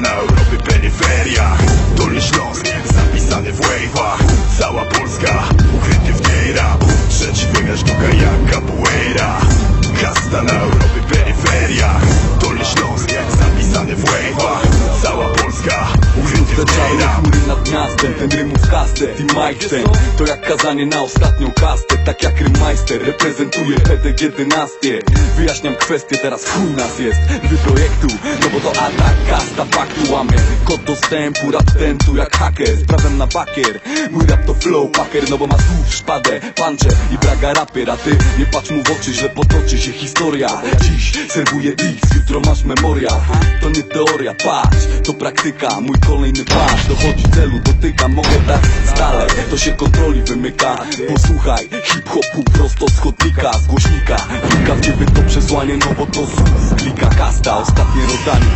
Na Europy peryferia Dolny Śląsk zapisany w wave'ach Cała Polska miastem, ten rymów kastet i Mike ten To jak kazanie na ostatnią kastę Tak jak rymajster reprezentuje PDG dynastię. Wyjaśniam kwestię, teraz chuj nas jest. Wy projektu, no bo to atak Kasta faktu łamie, kod dostępu Rap ten tu jak haker, sprawdzam na bakier. Mój rap to flow packer, no bo ma słów szpadę Puncze i braga rapier, a ty nie patrz mu w oczy Źle potoczy się historia. Dziś serwuję beats, jutro masz memoria. To nie teoria, patrz, to praktyka Mój kolejny pas, dochodzi celu, dotyka Mogę stale, to się kontroli wymyka. Posłuchaj, hip-hopu prosto z chodnika Z głośnika, klika w ciebie to przesłanie No bo to słów, klika. Kasta Ostatnie rozdanie.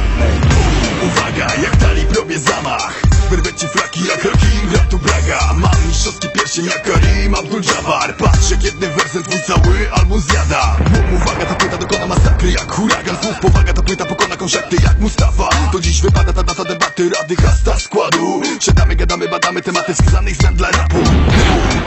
Uwaga, jak dali robię zamach. Wyrwę ci flaki jak Rakim, rap to braga. Mam mistrzowski pierścień jak Karim Abdul-Jabbar. Patrz jak jednym wersem twój cały album zjada. Uwaga, ta płyta dokona masakry jak huragan. Słów powaga, ta płyta pokona konszachty jak Mustafa. To dziś wypada ta data debaty rady hasta składu Siadamy, gadamy, badamy tematy wskazanych znak dla rapu.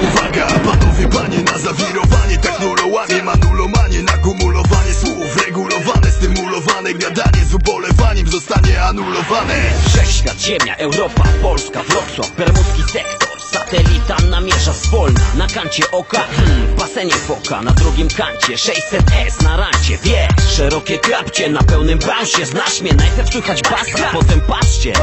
Uwaga, panowie, panie, na zawirowanie Technolołanie, manulomanie, nakumulowanie słów Regulowane, stymulowane, gadanie z ubolewaniem zostanie anulowane. Wszechświat, Ziemia, Europa, Polska, Wrocław, Bermudzki sektor Satelita namierza zwolna Na kancie oka, hmm, w basenie foka Na drugim kancie. 600S na rancie. Wiesz, szerokie klapcie na pełnym bransie Znasz mnie, najpierw słychać basa, potem patrzcie.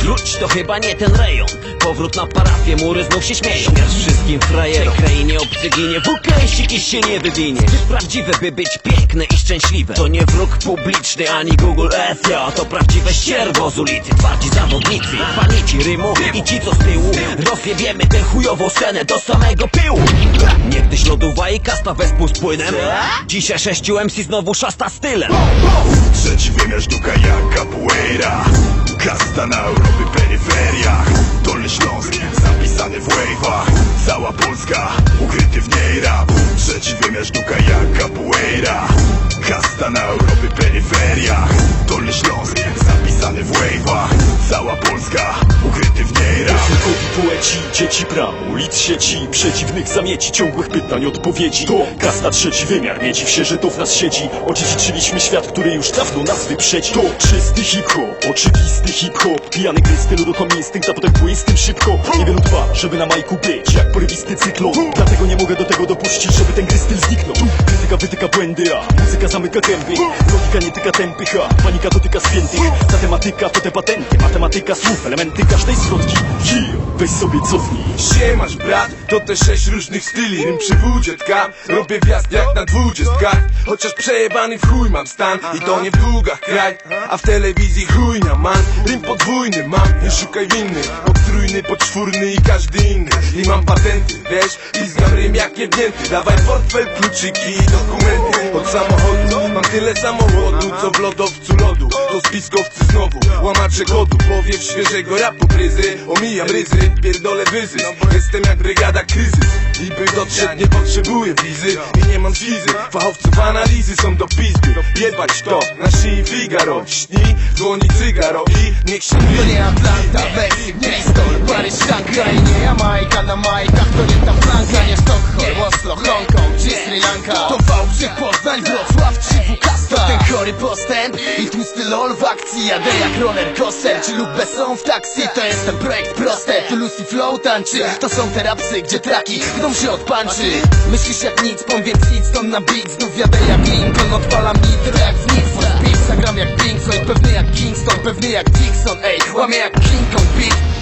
Wróć, to chyba nie ten rejon. Powrót na parafię, mury znów się śmieją. Śmierć wszystkim frajerom. W krainie obcy ginie, WKS się nie wywinie. Prawdziwe by być piękne i szczęśliwe To nie wróg publiczny ani Google Earth ja, To prawdziwe ścierwo z ulicy Twardzi zawodnicy, pamięci rymu I ci co z tyłu. Rozjebiemy tę chujową scenę do samego pyłu. Niegdyś lodowa i kasta wespół z płynem. Dzisiaj sześciu MC znowu szasta stylem Trzeci wymiar sztuka jak capoeira. Kasta na Europy peryferiach Dolny Śląsk, zapisany w wave'ach. Cała Polska, ukryty w niej rap Trzeci wymiar sztuka dzieci bram, ulic sieci Przeciwnych zamieci, ciągłych pytań, odpowiedzi. To kasta trzeci wymiar, nie dziw się, że to w nas siedzi. Odziedziczyliśmy świat, który już dawno nas wyprzedzi. To czysty hip-hop, oczywisty hip-hop. Pijany gry stylu ruchomy instynkt, a potem z tym szybko. Niewielu dba, żeby na majku być, jak porywisty cyklon. Dlatego nie mogę do tego dopuścić, żeby ten gry styl zniknął. Krytyka wytyka błędy, a muzyka zamyka gęby. Logika nie tyka tępych, a panika dotyka spiętych. Ta tematyka to te patenty, matematyka słów, elementy każdej zwrotki. Weź sobie cofnij Siemasz brat, to te sześć różnych styli. Rym przywódzie tka, robię wjazd jak na dwudziestkach Chociaż przejebany w chuj mam stan I to nie w długach kraj A w telewizji chujnia man. Rym podwójny mam, nie szukaj winny Podtrójny, podczwórny i każdy inny. I mam patenty, wiesz Pizgam rym jak jebnięty. Dawaj portfel, kluczyki i dokumenty Od samochodu, mam tyle samochodu Co w lodowcu lodu. To spiskowcy znowu, łamacze kodu Powiew świeżego rapu bryzy. Omijam ryzy, pierdolę wyzysk Jestem jak brygada kryzys. I by dotrzeć nie potrzebuję wizy. I nie mam wizy. Fachowców analizy są do pizdy. Jebać to, na szyi Figaro. Śni, dzwoni cygaro i niech się To nie Atlanta, Berlin, Bristol, Paryż, Szanghaj Nie Jamajka na majkach, to nie ta flanka Nie Sztokholm, Oslo, Hongkong czy Sri Lanka To Wałbrzych, Poznań, Wrocław czy Wukasta To ten chory postęp i tłusty lol w akcji. Jadę jak roller coaster, czy lub są w taksi. To jest ten projekt proste, tu Lucy Flow tańczy. To są te rapsy, gdzie traki gną się od panczy. Myślisz jak nic, pom więc idź stąd na beat. Znów jadę jak Lincoln, odpalam nitro jak z for Speed. Zagram jak Pink Floyd, pewny jak Kingston, pewny jak Dixon. Ej, łamie jak King Kong beat